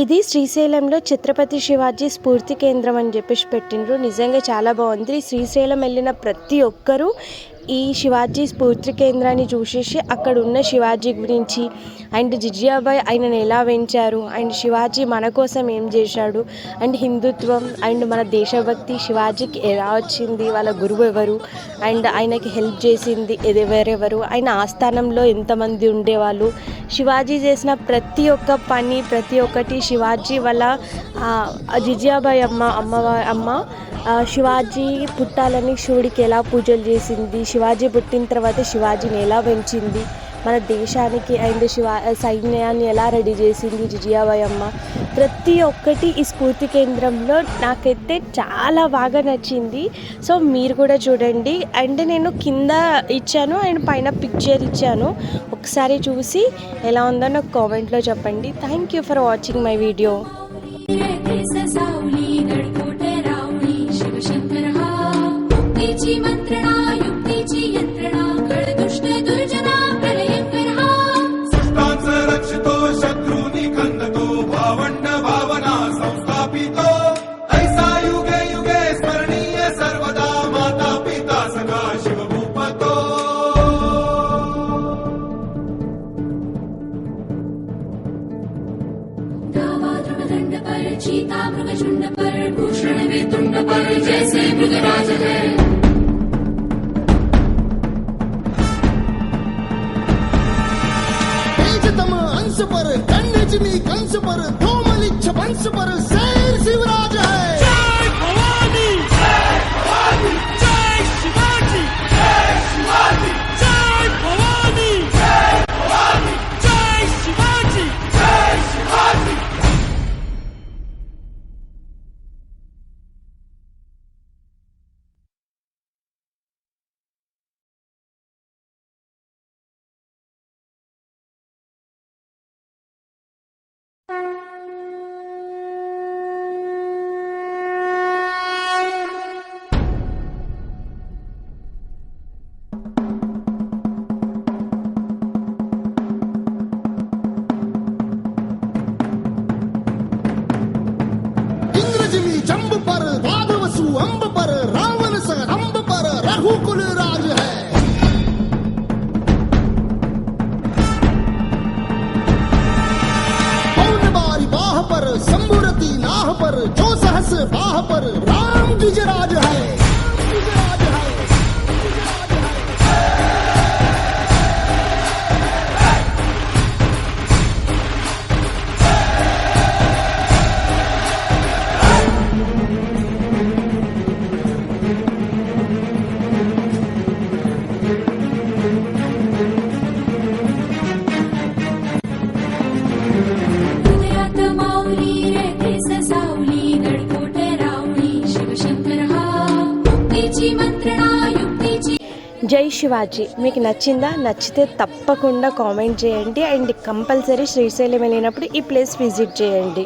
ఇది శ్రీశైలంలో ఛత్రపతి శివాజీ స్ఫూర్తి కేంద్రం అని చెప్పేసి పెట్టిండ్రు. నిజంగా చాలా బాగుంది. శ్రీశైలం వెళ్ళిన ప్రతి ఒక్కరూ ఈ శివాజీ స్ఫూర్తి కేంద్రాన్ని చూసేసి అక్కడ ఉన్న శివాజీ గురించి అండ్ జిజియాబాయ్ ఆయనను ఎలా పెంచారు? అండ్ శివాజీ మన కోసం ఏం చేశాడు? అండ్ హిందుత్వం అండ్ మన దేశభక్తి శివాజీకి ఎలా వచ్చింది? వాళ్ళ గురువు ఎవరు? అండ్ ఆయనకి హెల్ప్ చేసింది ఎవరెవరు? ఆయన ఆస్థానంలో ఎంతమంది ఉండేవాళ్ళు? శివాజీ చేసిన ప్రతి ఒక్క పని ప్రతి ఒక్కటి శివాజీ వాళ్ళ జిజియాబాయ్ అమ్మ అమ్మ అమ్మ శివాజీ పుట్టాలని శివుడికి ఎలా పూజలు చేసింది? శివాజీ పుట్టిన తర్వాత శివాజీని ఎలా పెంచింది? మన దేశానికి అండ్ శివా సైన్యాన్ని ఎలా రెడీ చేసింది జిజియాబాయి అమ్మ? ప్రతి ఒక్కటి ఈ స్ఫూర్తి కేంద్రంలో నాకైతే చాలా బాగా నచ్చింది. సో మీరు కూడా చూడండి. అండ్ నేను కింద ఇచ్చాను. అండ్ పైన పిక్చర్ ఇచ్చాను. ఒకసారి చూసి ఎలా ఉందో నాకు కామెంట్లో చెప్పండి. Thank you for watching my video. प्रलयंकर हा सृष्टांच रक्षितो शत्रूनि खंदतो भावंड भावना संस्थापितो। ऐसा युगे युगे स्मरणीय सर्वदा माता पिता सखा शिवभूपतो। गावा दृढदंड पर चीता भूषण वेतुंड पर जैसे मृगराज है பரு கண்ணு ஜிமி கன்சு பரு தோமலிச்ச பன்சு பரு சேர் சிவராஜ் पर शंभुरती नाह पर जो सहस बाह पर राम गिजराज है। జై శివాజీ. మీకు నచ్చిందా? నచ్చితే తప్పకుండా కామెంట్ చేయండి. అండ్ కంపల్సరీ శ్రీశైలం వెళ్ళినప్పుడు ఈ ప్లేస్ విజిట్ చేయండి.